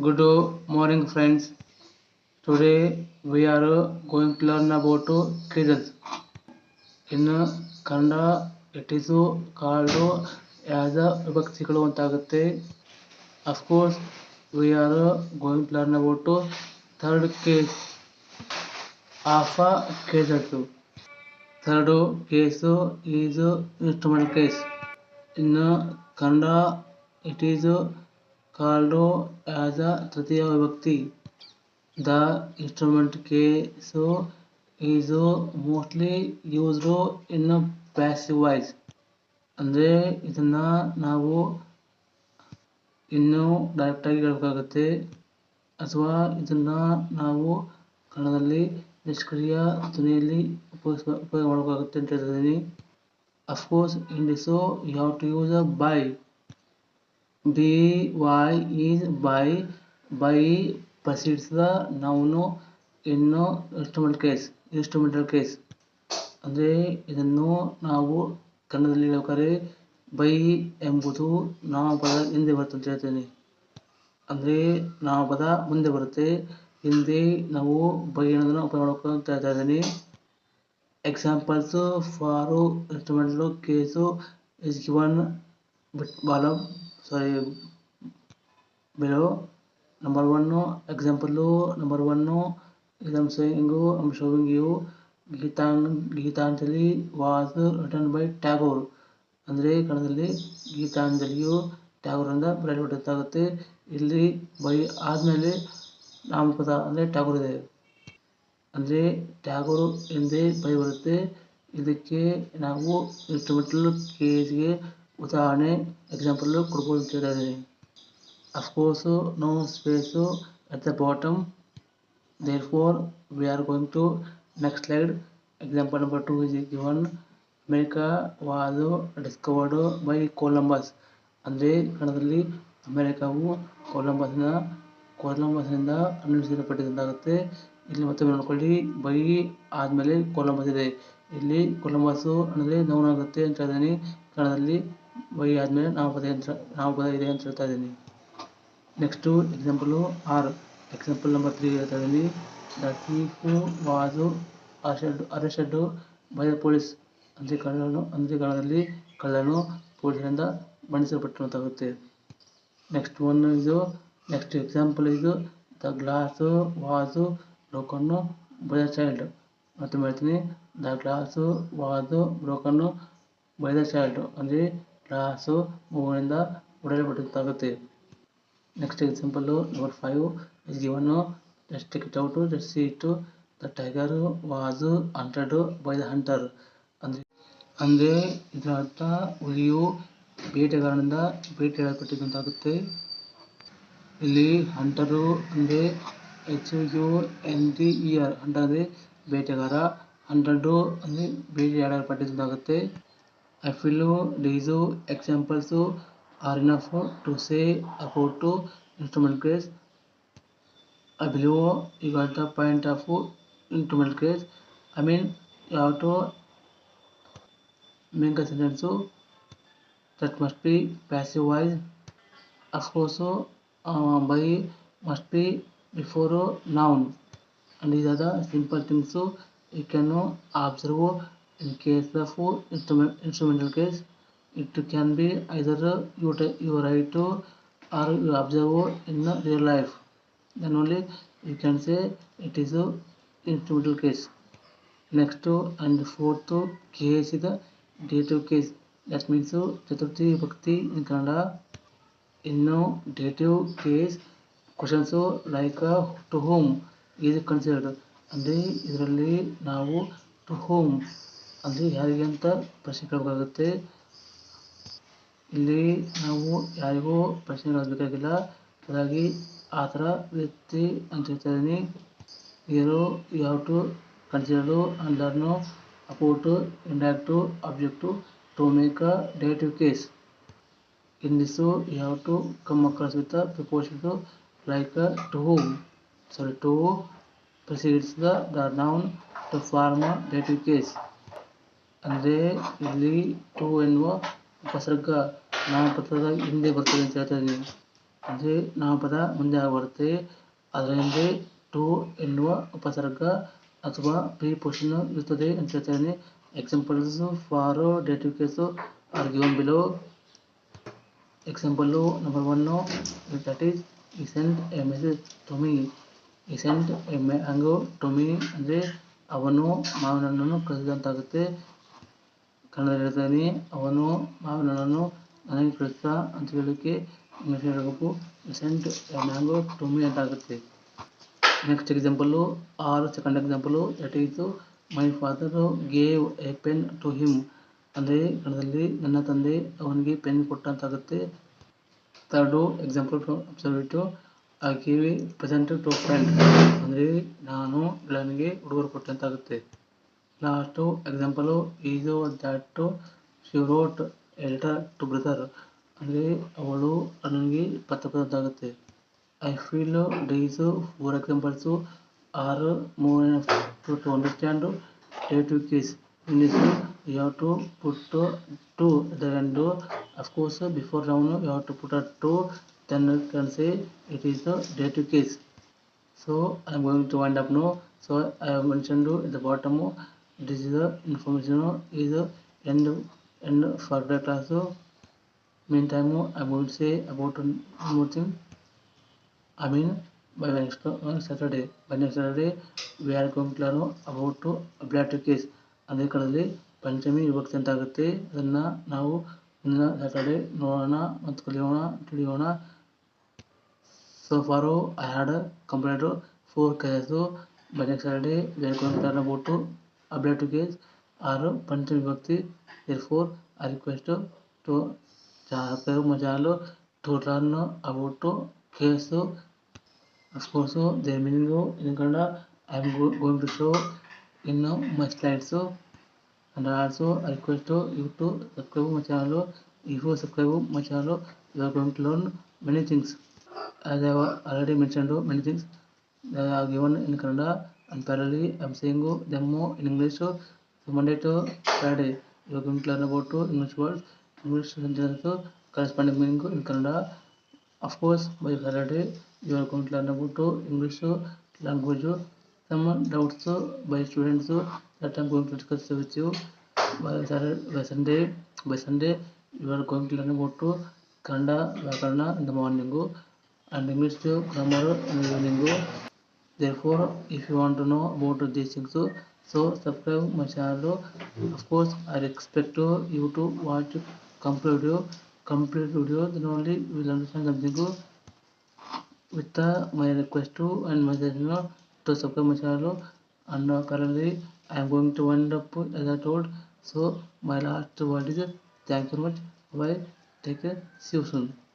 Good morning friends. Today we are going to learn about cases. In Kannada it is called as ವಿಭಕ್ತಿಗಳು antagutte Of course we are going to learn about third case of cases. Third case is instrumental case. In Kannada it is called as ತೃತೀಯ ವ್ಯಕ್ತಿ the instrument case is mostly used in passive voice. ಅಂದರೆ ಇದನ್ನು ನಾವು ಇನ್ನೂ ಡೈರೆಕ್ಟಾಗಿ ಹೇಳಬೇಕಾಗುತ್ತೆ. ಅಥವಾ ಇದನ್ನು ನಾವು ಕನ್ನಡದಲ್ಲಿ ನಿಷ್ಕ್ರಿಯ ಧ್ವನಿಯಲ್ಲಿ ಉಪಯೋಗಿಸ ಉಪಯೋಗ ಮಾಡಬೇಕಾಗುತ್ತೆ ಅಂತ ಹೇಳ್ತಿದ್ದೀನಿ of course in this you have to use a by why is by by precedes the noun in instrumental case instrumental case. ಅಂದರೆ ಇದನ್ನು ನಾವು ಕನ್ನಡದಲ್ಲಿ ಹೇಳ್ಬೇಕಾದ್ರೆ ಬೈ ಎಂಬುದು ನಾಮಪದ ಹಿಂದೆ ಬರುತ್ತೆ ಅಂತ ಹೇಳ್ತೀನಿ. ಅಂದರೆ ನಾಮಪದ ಮುಂದೆ ಬರುತ್ತೆ. ಹಿಂದೆ ನಾವು ಬೈ ಅನ್ನೋದನ್ನು ಉಪಯೋಗ ಮಾಡ್ಕೊಂಡು ಹೇಳ್ತಾ ಇದ್ದೀನಿ. Examples for instrumental case is given bit bottom sorry below number one example number one is I'm saying I'm Gitanjali was written by Tagore ಅಂದರೆ ಕನ್ನಡದಲ್ಲಿ ಗೀತಾಂಜಲಿಯು ಟ್ಯಾಗೋರಿಂದ ಬರೆಯಲ್ಪಟ್ಟಿದ್ದಾಗುತ್ತೆ ಇಲ್ಲಿ ಬೈ ಆದಮೇಲೆ ನಾಮಪದ ಅಂದರೆ ಟ್ಯಾಗೋರ್ ಇದೆ. ಅಂದರೆ ಟ್ಯಾಗೋರ್ ಎಂದೇ ಬೈ ಬರುತ್ತೆ ಇದಕ್ಕೆ ನಾವು ಇನ್ಸ್ಟ್ರುಮೆಂಟಲ್ ಕೇಸ್ಗೆ ಉದಾಹರಣೆ ಎಕ್ಸಾಂಪಲ್ಲು ಕೊಡ್ಬೋದು ಅಂತ ಹೇಳ್ತಾ of course no space at the bottom therefore, we are going to next slide. Example number 2 is given America was discovered by Columbus ಅಂದರೆ, ಕನ್ನಡದಲ್ಲಿ ಅಮೇರಿಕಾವು ಕೊಲಂಬಸ್ನ ಕೊಲಂಬಸ್ನಿಂದ ಅನ್ವೇಷಿಸಲ್ಪಟ್ಟಿದ್ದಾಗುತ್ತೆ ಇಲ್ಲಿ ಮತ್ತೆ ನೋಡ್ಕೊಳ್ಳಿ ಬೈ ಆದಮೇಲೆ ಕೊಲಂಬಸ್ ಇದೆ. ಇಲ್ಲಿ ಕೊಲಂಬಸ್ಸು ಅಂದರೆ ನೌನ್ ಆಗುತ್ತೆ ಅಂತ ಹೇಳಿದ್ದೀನಿ ಕನ್ನಡದಲ್ಲಿ ಬೈ ಆದಮೇಲೆ ನಾಮಪದ ಅಂತ ಪದ ಇದೆ ಅಂತ ಹೇಳ್ತಾ ಇದ್ದೀನಿ. Next example are. Example number three ಹೇಳ್ತಾ ಇದ್ದೀನಿ. The thief was arrested arrested by police. ಅಂದರೆ ಕಳ್ಳನು, ಅಂದರೆ ಕಾಲದಲ್ಲಿ ಕಳ್ಳನು ಪೊಲೀಸರಿಂದ ಬಂಧಿಸಲ್ಪಟ್ಟಂತಾಗುತ್ತೆ ನೆಕ್ಸ್ಟ್ ಒನ್ ಇದು ನೆಕ್ಸ್ಟ್ ಎಕ್ಸಾಂಪಲ್ ಇದು the glass was broken by the child ಮತ್ತೆ ಹೇಳ್ತೀನಿ. The glass was broken by the child ಅಂದರೆ ಗ್ಲಾಸು ಮಗುವಿನಿಂದ ಹೊಡೆಯಲ್ಪಟ್ಟಂತಾಗುತ್ತೆ next number five is given just kit it out just see it the tiger was hunted by the hunter ಅಂದ್ರೆ ಅಂದ್ರೆ ಇದರ ಅರ್ಥ ಹುಲಿಯು ಬೇಟೆಗಾರನಿಂದ ಬೇಟೆಯಾಡಲ್ಪಟ್ಟಿದ್ದಂತಾಗುತ್ತೆ. ಇಲ್ಲಿ hunter ಅಂದರೆ H U N T E R hunter ಅಂದರೆ ಬೇಟೆಗಾರ. ಹಂಡ್ರೆಡು ಅಂದರೆ ಬೇಟೆಯಾಡಲ್ಪಟ್ಟಿದ್ದಂತಾಗುತ್ತೆ. I Affilo, Dizo, examples are enough to say about to instrument grades. Below you got the point of instrument grades. I mean you have to make a sentence that must be passive voice. Of course, uh, by must be before noun. And these are the simple things so you can observe in case of instrument, instrumental case. it can be either you, you write or you observe in real life then only you can say it is a instrumental case next and fourth case is the dative case that means Chaturthi ವಿಭಕ್ತಿ in Kannada ಇನ್ನು dative case questions like to whom is considered ಅಂದರೆ ಇದರಲ್ಲಿ ನಾವು to home ಅಂದರೆ ಯಾರಿಗೆ ಅಂತ ಪ್ರಶ್ನೆ ಕೇಳಬೇಕಾಗುತ್ತೆ. ಇಲ್ಲಿ ನಾವು ಯಾರಿಗೂ ಪ್ರಶ್ನೆ ಕೇಳಬೇಕಾಗಿಲ್ಲ. ಹಾಗಾಗಿ ಆ ಥರ ವ್ಯಕ್ತಿ ಅಂತ ಹೇಳ್ತಾ ಇದ್ದೀನಿ. You have to considered and learn up to indirect object to make a dative case in this have to come across with a like to whom sorry to precedes the noun to form a dative case ಅಂದರೆ ಇಲ್ಲಿ to ಎನ್ನುವ ಉಪಸರ್ಗ ನಾಮಪದ ಹಿಂದೆ ಬರ್ತದೆ ಅಂತ ಹೇಳ್ತಾ ಇದ್ದೀನಿ. ಅಂದರೆ ನಾಮಪದ ಮುಂದೆ ಬರುತ್ತೆ ಅದರ ಹಿಂದೆ ಟು ಎನ್ನುವ ಉಪಸರ್ಗ ಅಥವಾ ಪ್ರಿಪೋಷನ್ ಇರುತ್ತದೆ ಅಂತ ಹೇಳ್ತಾನೆ examples for dative case are below example number one that is he sent a message to me he sent a mango to me ಅಂದರೆ ಅವನು ಮಾವಿನ ಹಣ್ಣನ್ನು ಕಳಿಸಿದಂತಾಗುತ್ತೆ ಕನ್ನಡದಲ್ಲಿ ಹೇಳ್ತಾನೆ, ಅವನು ಮಾವಿನ ಹಣ್ಣನ್ನು ನನಗೆ ಕಳಿಸ್ತಾ ಅಂತ ಹೇಳಲಿಕ್ಕೆ ಇಂಗ್ಲೀಷ್ ಹೇಳಬೇಕು ಸೆಂಟ್ ಮ್ಯಾಂಗೋ ಟು ಮೀ ಅಂತ ಆಗುತ್ತೆ. Next example are second example is my father gave a pen to him ಅಂದರೆ ಕನ್ನಡದಲ್ಲಿ ನನ್ನ ತಂದೆ ಅವನಿಗೆ pen ಕೊಟ್ಟಂತಾಗುತ್ತೆ third example to a a present to friend ಅಂದರೆ ನಾನು ಗೆಳೆಯನಿಗೆ ಹುಡುಗರು ಕೊಟ್ಟಂತಾಗುತ್ತೆ last example is that she wrote a letter to brother ಅಂದರೆ ಅವಳು ನನಗೆ ಪತ್ರ ಬರೆದಂತಾಗುತ್ತೆ I feel these four examples are more to to understand dative case in this you have to put two at the end of course before noun you have to put a two then you can say it is the dative case so i am going to wind up now so i have this is the information is the end end for the class meantime i will say about more thing I mean, by next uh, Saturday, by next Saturday, we are going to learn about to ablative case. ಅದೇ ಕಡೆಯಲ್ಲಿ ಪಂಚಮಿ ವಿಭಕ್ತಿ ಅಂತ ಆಗುತ್ತೆ ಅದನ್ನು ನಾವು ಮುಂದಿನ Saturday ನೋಡೋಣ ಮತ್ತು ಕಲಿಯೋಣ ತಿಳಿಯೋಣ so far I had complete four case by next Saturday we are going to learn about are bred to cage or Pancha Vibhakti. Therefore, I request to Jahape Majalo to learn about case. Of course, their meaning in Kannada I am go going to show in my slides. And also, I request you to subscribe my channel. If you subscribe my channel, you are going to learn many things. As I have already mentioned, many things they are given in Kannada. And parallelly I am saying them in English so Monday to Friday you are going to learn about English words English sentences corresponding meaning in Kannada of course by Saturday you are going to learn about English language some doubts by students that I'm going to discuss with you by Saturday by Sunday by Sunday you are going to learn about Kannada Vyakarana in the morning and English grammar in the evening therefore if you want to know about these things so subscribe my channel. Of course I expect you to watch complete video complete video then only you will understand something with uh, my request to and my suggestion to subscribe my channel. And uh, currently I am going to wind up as I told. So my last word is thank you very much. Bye take care. See you soon